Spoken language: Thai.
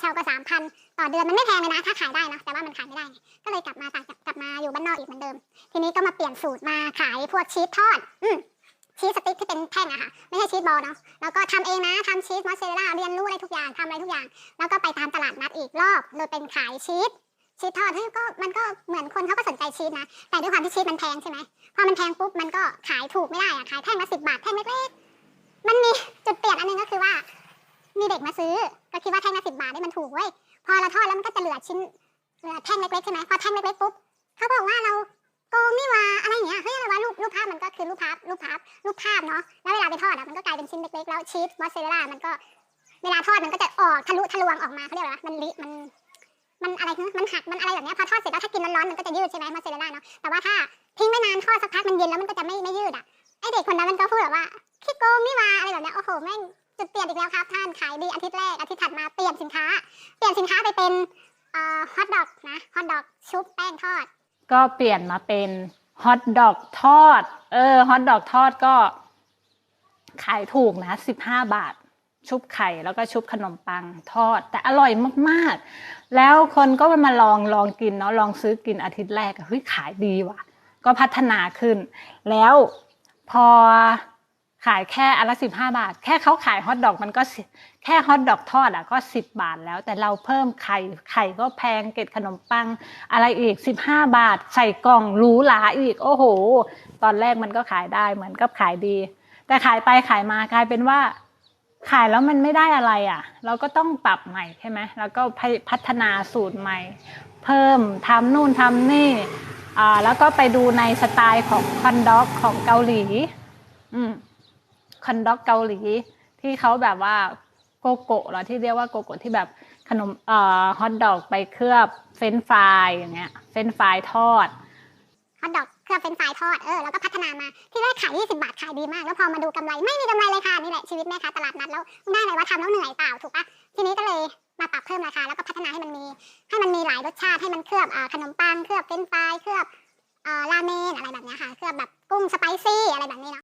เช่าก็สามพันต่อเดือนมันไม่แพงเลยนะ ถ้าขายได้นะ แต่ว่ามันขายไม่ได้ก็เลยกลับมาต่างกลับมาอยู่บ้านนอกอีกเหมือนเดิม ทีนี้ก็มาเปลี่ยนสูตรมาขายพวกชีสทอด อืชีสสติ๊กที่เป็นแท่งอะค่ะ ไม่ใช่ชีสบอลเนาะแล้วก็ทำเองนะทำชีสมอสซาเรลล่าเรียนรู้อะไรทุกอย่างทำอะไรทุกอย่าง แล้วก็ไปตามตลาดนัดอีกรอบโดยเป็นขายชีสชีสทอดเฮ้ยก็มันก็เหมือนคนเขาก็สนใจชีสนะ แต่ด้วยความที่ชีสมันแพงใช่ไหมพอมันแพงปุ๊บมันก็ขายถูกไม่ได้อะขายแท่งละสิบบาทแท่งเล็กๆมันมีจุดเปลี่ยนอันหนึงก็คือ มีเด็กมาซื้อ ก็คิดว่าแท่งละสิบบาทนี่มันถูกเว้ย พอเราทอดแล้วมันก็จะเหลือชิ้นเหลือแท่งเล็กๆใช่ไหมพอแท่งเล็กๆปุ๊บเขาบอกว่าเราโกงนี่ว่าอะไรอย่างเงี้ย เฮ้ยอะไรวะรูปรูปภาพมันก็คือรูปภาพรูปภาพรูปภาพเนาะ แล้วเวลาไปทอดอะมันก็กลายเป็นชิ้นเล็กๆแล้วชีสมอสซาเรลล่ามันก็เวลาทอดมันก็จะออกทะลุทะลวงออกมาเขาเรียกอะไรวะมันลิมันมันอะไรมันหักมันอะไรแบบเนี้ยพอทอดเสร็จแล้วถ้ากินร้อนๆมันก็จะยืดใช่ไหมมอสซาเรลล่าเนาะ แต่ว่าถ้าทิ้งไว้นานทอดสักพักมันเย็นแล้วมันก็จะไม่ไม่ยืดอะไอเด็กคนนั้นมันก็พูดแบบว่าขี้โกงนี่ว่าอะไรแบบเนี้ยโอ้โหแม่ง จุดเปลี่ยนอีกแล้วครับท่านขายดีอาทิตย์แรกอาทิตย์ถัดมาเปลี่ยนสินค้า เปลี่ยนสินค้าไปเป็นฮอทดอกนะฮอทดอกชุบแป้งทอด ก็เปลี่ยนมาเป็นฮอทดอกทอด เออฮอทดอกทอดก็ ขายถูกนะสิบห้าบาท ชุบไข่แล้วก็ชุบขนมปังทอด แต่อร่อยมากๆ แล้วคนก็มาลองลองกินเนาะลองซื้อกินอาทิตย์แรกเฮ้ยขายดีว่ะ ก็พัฒนาขึ้น แล้วพอ ขายแค่อันละสิบห้าบาท แค่เขาขายฮอทดอกมันก็แค่ฮอทดอกทอดอะก็สิบบาทแล้ว แต่เราเพิ่มไข่ไข่ก็แพงเกล็ดขนมปัง อะไรอีกสิบห้าบาท ใส่กล่องหรูหราอีก โอ้โห ตอนแรกมันก็ขายได้เหมือนกับขายดี แต่ขายไปขายมากลายเป็นว่า ขายแล้วมันไม่ได้อะไรอะ เราก็ต้องปรับใหม่ใช่ไหมแล้วก็พัฒนาสูตรใหม่ เพิ่มทำนู่นทำนี่อ่าแล้วก็ไปดูในสไตล์ของคอนด็อกของเกาหลี อืม คอนด็อกเกาหลี ที่เขาแบบว่าโกโกะเหรอที่เรียกว่าโกโกะที่แบบขนมเอ่อฮอทดอกไปเคลือบเฟรนฟรายอย่างเงี้ยเฟรนฟรายทอดฮอทดอกเครื่องเป็นฟรายทอดเออแล้วก็พัฒนามาที่แรกขาย 20 บาทขายดีมาก แล้วพอมาดูกำไรไม่มีกำไรเลยค่ะนี่แหละชีวิตแม่ค้าตลาดนัดแล้วได้อะไรว่าทำแล้วเหนื่อยเปล่าถูกปะทีนี้ก็เลยมาปรับเพิ่มราคาแล้วก็พัฒนาให้มันมี ให้มันมีหลายรสชาติให้มันเคลือบอ่าขนมปังเคลือบเฟรนฟรายเคลือบอ่าราเมนอะไรแบบเนี้ยค่ะเคลือบแบบกุ้งสไปซี่อะไรแบบนี้เนาะ